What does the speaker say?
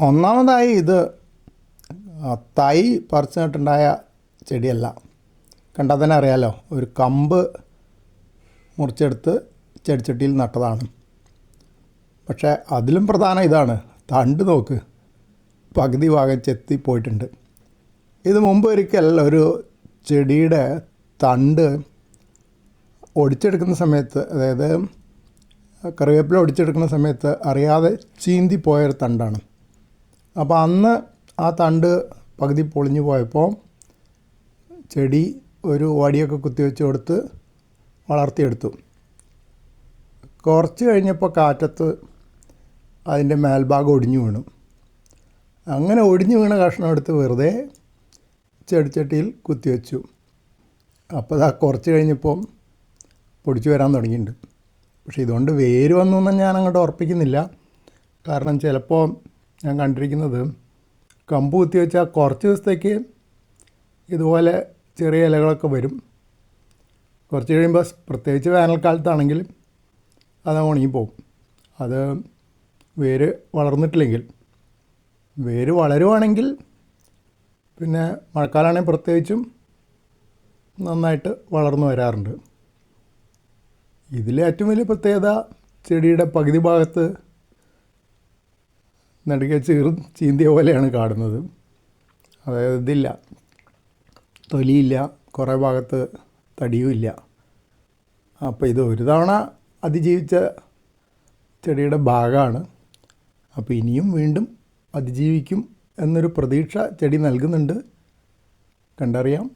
ഒന്നാമതായി ഇത് തൈ പറിച്ചിട്ടുണ്ടായ ചെടിയല്ല. കണ്ടാൽ തന്നെ അറിയാലോ ഒരു കമ്പ് മുറിച്ചെടുത്ത് ചെടിച്ചട്ടിയിൽ നട്ടതാണ്. പക്ഷേ അതിലും പ്രധാനം ഇതാണ് തണ്ട് നോക്ക്. പകുതി ഭാഗം ചെത്തി പോയിട്ടുണ്ട്. ഇത് മുമ്പ് ഒരിക്കൽ ഒരു ചെടിയുടെ തണ്ട് ഒടിച്ചെടുക്കുന്ന സമയത്ത് അതായത് കറിവേപ്പില ഒടിച്ചെടുക്കുന്ന സമയത്ത് അറിയാതെ ചീന്തി പോയൊരു തണ്ടാണ്. അപ്പോൾ അന്ന് ആ തണ്ട് പകുതി പൊളിഞ്ഞു പോയപ്പോൾ ചെടി ഒരു വടിയൊക്കെ കുത്തിവെച്ച് കൊടുത്ത് വളർത്തിയെടുത്തു. കുറച്ച് കഴിഞ്ഞപ്പോൾ കാറ്റത്ത് അതിന്റെ മേൽഭാഗം ഒടിഞ്ഞു വീണു. അങ്ങനെ ഒടിഞ്ഞു വീണ കഷ്ണം എടുത്ത് വെറുതെ ചെടിച്ചട്ടിയിൽ കുത്തിവെച്ചു അപ്പോൾ ആ കുറച്ച് കഴിഞ്ഞപ്പോൾ പൊടിച്ചു വരാൻ തുടങ്ങിയിട്ടുണ്ട്. പക്ഷേ ഇതുകൊണ്ട് വേര് വന്നു എന്ന് ഞാൻ അങ്ങോട്ട് ഉറപ്പിക്കുന്നില്ല. കാരണം ചിലപ്പോൾ ഞാൻ കണ്ടിരിക്കുന്നത് കമ്പ് കുത്തി വെച്ചാൽ കുറച്ച് ദിവസത്തേക്ക് ഇതുപോലെ ചെറിയ ഇലകളൊക്കെ വരും. കുറച്ച് കഴിയുമ്പോൾ പ്രത്യേകിച്ച് വേനൽക്കാലത്താണെങ്കിൽ അത് ഉണങ്ങിപ്പോവും അത് വേര് വളർന്നിട്ടില്ലെങ്കിൽ. വേര് വളരുവാണെങ്കിൽ പിന്നെ മഴക്കാലമാണെങ്കിൽ പ്രത്യേകിച്ചും നന്നായിട്ട് വളർന്നു വരാറുണ്ട്. ഇതിലെ ഏറ്റവും വലിയ പ്രത്യേകത ചെടിയുടെ പകുതി ഭാഗത്ത് നടുക്കെ ചീർ ചീന്തിയ പോലെയാണ് കാണുന്നത് അതായത് ഇതില്ല. തൊലിയില്ല. കുറേ ഭാഗത്ത് തടിയും ഇല്ല. അപ്പോൾ ഇത് ഒരു തവണ അതിജീവിച്ച ചെടിയുടെ ഭാഗമാണ്. അപ്പോൾ ഇനിയും വീണ്ടും അതിജീവിക്കും എന്നൊരു പ്രതീക്ഷ ചെടി നൽകുന്നുണ്ട്. കണ്ടറിയാം.